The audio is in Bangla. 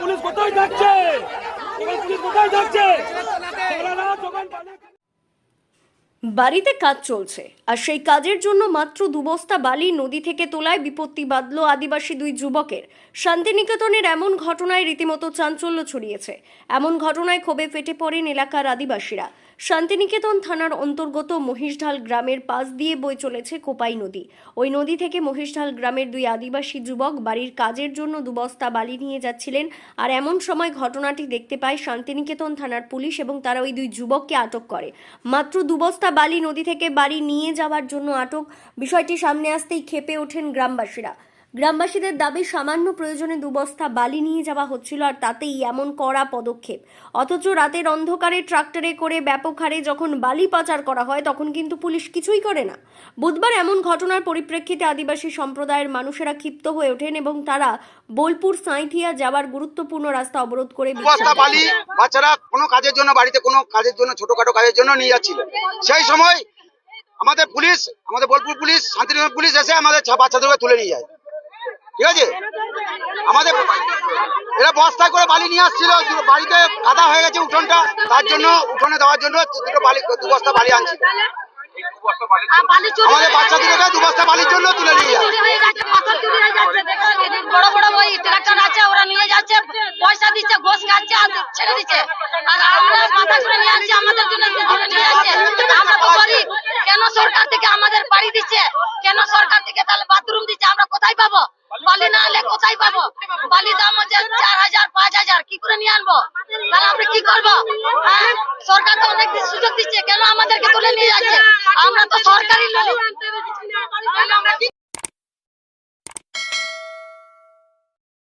পুলিশ কোথায় যাচ্ছে পুলিশ কোথায় যাচ্ছে বাড়িতে কাজ চলছে, আর সেই কাজের জন্য মাত্র দুবস্তা বালি নদী থেকে তোলায় বিপত্তি বাঁধল আদিবাসী দুই যুবকের। শান্তিনিকেতনের এমন ঘটনায় রীতিমতো চাঞ্চল্য ছড়িয়েছে। এমন ঘটনায় ক্ষোভে ফেটে পড়েন এলাকার আদিবাসীরা। শান্তিনিকেতন থানার অন্তর্গত মহিষঢাল গ্রামের পাশ দিয়ে বয়ে চলেছে কোপাই নদী। ওই নদী থেকে মহিষঢাল গ্রামের দুই আদিবাসী যুবক বাড়ির কাজের জন্য দুবস্তা বালি নিয়ে যাচ্ছিলেন, আর এমন সময় ঘটনাটি দেখতে পায় শান্তিনিকেতন থানার পুলিশ এবং তারা ওই দুই যুবককে আটক করে। মাত্র দুবস্তা বালি নদী থেকে বাড়ি নিয়ে যাওয়ার জন্য আটক। বিষয়টি সামনে আসতেই খেপে ওঠেন গ্রামবাসীরা। গ্রামবাসীদের দাবি সামান্য প্রয়োজনে দুবস্তা বালি নিয়ে যাওয়া হচ্ছিল আর তাতেই এমন কড়া পদক্ষেপ। অথচ রাতের অন্ধকারে ট্রাক্টরে করে ব্যাপক হারে যখন বালি পাচার করা হয় তখন কিন্তু পুলিশ কিছুই করে না। বুধবার এমন ঘটনার পরিপ্রেক্ষিতে আদিবাসী সম্প্রদায়ের মানুষেরা ক্ষিপ্ত হয়ে ওঠেন এবং তারা বোলপুর সাঁইথিয়া যাওয়ার গুরুত্বপূর্ণ রাস্তা অবরোধ করে বালি বাচ্চারা কোনো কাজের জন্য বাড়িতে কোনো কাজের জন্য ছোটখাটো কাজের জন্য নিয়ে যাচ্ছিল। সেই সময় আমাদের পুলিশ আমাদের বোলপুর পুলিশ শান্তিনগর পুলিশ এসে আমাদের বাচ্চাদেরকে তুলে নিয়ে যায়। ঠিক আছে? আমাদের এরা বস্তায় করে বালি নিয়ে আসছিল বাড়িতে কাদা হয়ে গেছে উঠোনটা, তার জন্য উঠোনে দেওয়ার জন্য দুটো বালি, দু বস্তা বালি আনছি। আমাদের বাচ্চাদেরকে দু বস্তা বালির জন্য তুলে নিয়ে বড় বড় আছে ওরা নিয়ে যাচ্ছে। পয়সা দিচ্ছে ঘোষ আর ছেড়ে দিচ্ছে আর নিয়ে আমাদের নিয়ে আমরা কেন সরকার থেকে আমাদের বাড়ি দিচ্ছে? কেন সরকার থেকে তাহলে বাথরুম দিচ্ছে? আমরা কোথায় পাবো? বালি না হলে কোথায় পাবো? বালি দাম হচ্ছে চার হাজার, পাঁচ হাজার। কি করে নিয়ে আনব? তাহলে আমরা কি করব? হ্যাঁ? সরকার তো অনেক সুযোগ দিচ্ছে। কেন আমাদেরকে তুলে নিয়ে যাচ্ছে? আমরা তো সরকারি